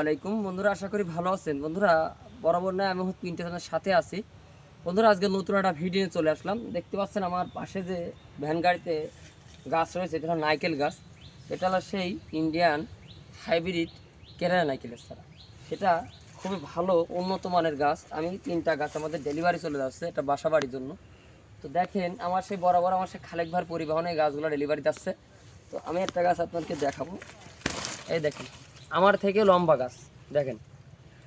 আলাইকুম বন্ধুরা, আশা করি ভালো আছেন। বন্ধুরা, বরাবর নয়, আমি হচ্ছে তিনটে জনের সাথে আছি। বন্ধুরা, আজকে নতুন একটা ভিডিও চলে আসলাম। দেখতে পাচ্ছেন আমার পাশে যে ভ্যান গাড়িতে গাছ রয়েছে, এটা হলো নাইকেল গাছ। এটা হলো সেই ইন্ডিয়ান হাইব্রিড কেরালা নাইকেলের ছাড়া সেটা খুবই ভালো, উন্নত মানের গাছ। আমি তিনটা গাছ আমাদের ডেলিভারি চলে যাচ্ছে, এটা বাসা বাড়ির জন্য। তো দেখেন, আমার সেই বরাবর আমার সেই খালেক ভার পরিবহনে গাছগুলো ডেলিভারি যাচ্ছে তো আমি একটা গাছ আপনাদেরকে দেখাবো। এই দেখেন। আমার থেকে লম্বা গাছ, দেখেন,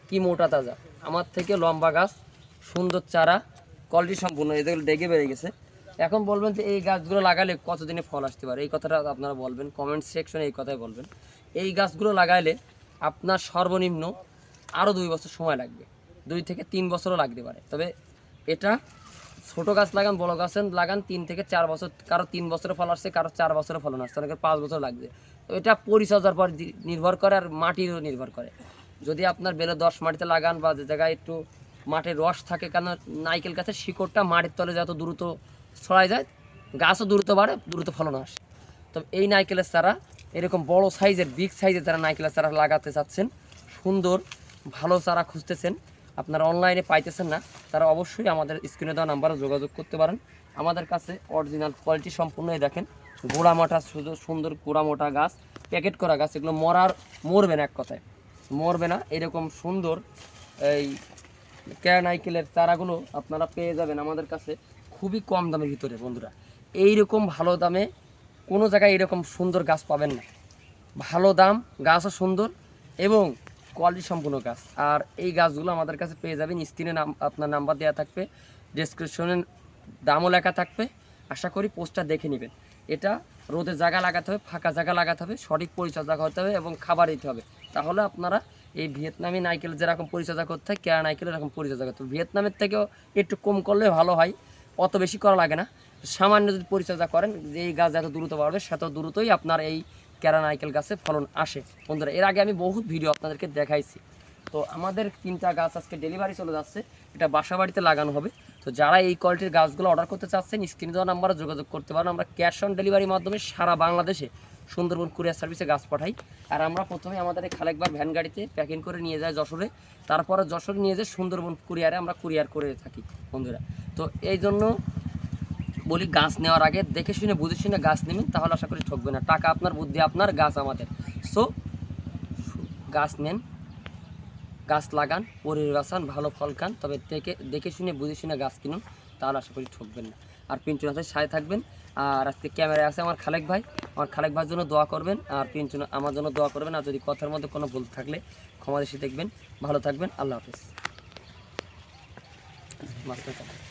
কি মোটা তাজা। আমার থেকে লম্বা গাছ, সুন্দর চারা কোয়ালিটি সম্পূর্ণ এদের ডেকে বেড়ে গেছে। এখন বলবেন যে এই গাছগুলো লাগালে কতদিনে ফল আসতে পারে? এই কথাটা আপনারা বলবেন কমেন্ট সেকশনে এই কথাই বলবেন। এই গাছগুলো লাগাইলে আপনার সর্বনিম্ন আরও দুই বছর সময় লাগবে, দুই থেকে তিন বছরও লাগতে পারে। তবে এটা ছোট গাছ লাগান, বড় গাছ লাগান তিন থেকে চার বছর, কারও তিন বছরে ফল আসছে, কারও চার বছরে ফলন আসছে, অনেকের পাঁচ বছর লাগবে। তো এটা পরিচর্যার পর নির্ভর করে আর মাটিরও নির্ভর করে। যদি আপনার বেলে দশ মাটিতে লাগান বা যে জায়গায় একটু মাটির রস থাকে, কেন নাইকেল গাছের শিকড়টা মাটির তলে যত দ্রুত ছড়ায় যায়, গাছও দ্রুত বাড়ে, দ্রুত ফলন আসে। তো এই নাইকেলের চারা, এরকম বড় সাইজের, বিগ সাইজের যারা নাইকেলের চারা লাগাতে চাচ্ছেন, সুন্দর, ভালো চারা খুঁজতেছেন আপনারা অনলাইনে পাইতেছেন না, তারা অবশ্যই আমাদের স্ক্রিনে দেওয়া নাম্বারে যোগাযোগ করতে পারেন। আমাদের কাছে অরিজিনাল কোয়ালিটি সম্পূর্ণ এই দেখেন, গোড়া মোটা সুন্দর গোড়া মোটা গাছ প্যাকেট করা গাছ, এগুলো মরার, মরবে না এক কথায়। মরবে না, এরকম সুন্দর এই ক্যানাইকেলের চারাগুলো আপনারা পেয়ে যাবেন আমাদের কাছে খুবই কম দামের ভিতরে, বন্ধুরা। এইরকম ভালো দামে কোনো জায়গায় এরকম সুন্দর গাছ পাবেন না। ভালো দাম, গাছও সুন্দর এবং কোয়ালিটি সম্পূর্ণ গাছ। আর এই গাছগুলো আমাদের কাছে পেয়ে যাবেন স্ক্রিনে নাম, আপনার নাম্বার দেওয়া থাকবে ডেসক্রিপশনে দামও লেখা থাকবে। আশা করি পোস্টটা দেখে নেবেন। এটা রোদে জায়গা লাগাতে হবে, ফাঁকা জায়গা লাগাতে হবে, সঠিক পরিচর্যা করতে হবে এবং খাবার দিতে হবে। তাহলে আপনারা এই ভিয়েতনামি নাইকেল যেরকম পরিচর্যা করতে হয় কেয়া নাইকেল এরকম পরিচর্যা করতে হবে। ভিয়েতনামের থেকেও একটু কম করলে ভালো হয়, অত বেশি করা লাগে না। সামান্য যদি পরিচর্যা করেন, যে এই গাছ যত দ্রুত বাড়বে, সেত দ্রুতই আপনার এই ক্যারা নাইকেল গাছে ফলন আসে। বন্ধুরা, এর আগে আমি বহুত ভিডিও আপনাদেরকে দেখাইছি। তো আমাদের তিনটা গাছ আজকে ডেলিভারি চলে যাচ্ছে। এটা বাসা বাড়িতে লাগানো হবে। তো যারা এই কোয়ালিটির গাছগুলো অর্ডার করতে চাচ্ছেন স্ক্রিনে দেওয়া নাম্বারে যোগাযোগ করতে পারেন। আমরা ক্যাশ অন ডেলিভারির মাধ্যমে সারা বাংলাদেশে সুন্দরবন কুরিয়ার সার্ভিসে গাছ পাঠাই। আর আমরা প্রথমে আমাদের এই খালেকবার ভ্যান গাড়িতে প্যাকিং করে নিয়ে যাই যশোরে। তারপরে যশোরে নিয়ে যাই সুন্দরবন কুরিয়ারে আমরা কুরিয়ার করে থাকি, বন্ধুরা। তো এই জন্য বলি গাছ নেওয়ার আগে দেখে শুনে, বুঝে শুনে গাছ নেবেন, তাহলে আশা করি ঠকবে না। টাকা আপনার, বুদ্ধি আপনার, গাছ আমাদের। সো গাছ নেন, গাছ লাগান পরিবেশ বাঁচান ভালো ফল খান, তবে দেখে দেখে শুনে, বুঝে শুনে গাছ কিনুন, তাহলে আশা করি ঠকবেন না। আর পিন্টুন হাতের সাথে থাকবেন। আর আজকে ক্যামেরায় আছে আমার খালেক ভাই। আমার খালেক ভাইয়ের জন্য দোয়া করবেন, আর পিন্টুন আমার জন্য দোয়া করবেন, আর যদি কথার মধ্যে কোনো ভুল থাকলে ক্ষমা দেশে দেখবেন। ভালো থাকবেন, আল্লাহ হাফিজ। মাস্টার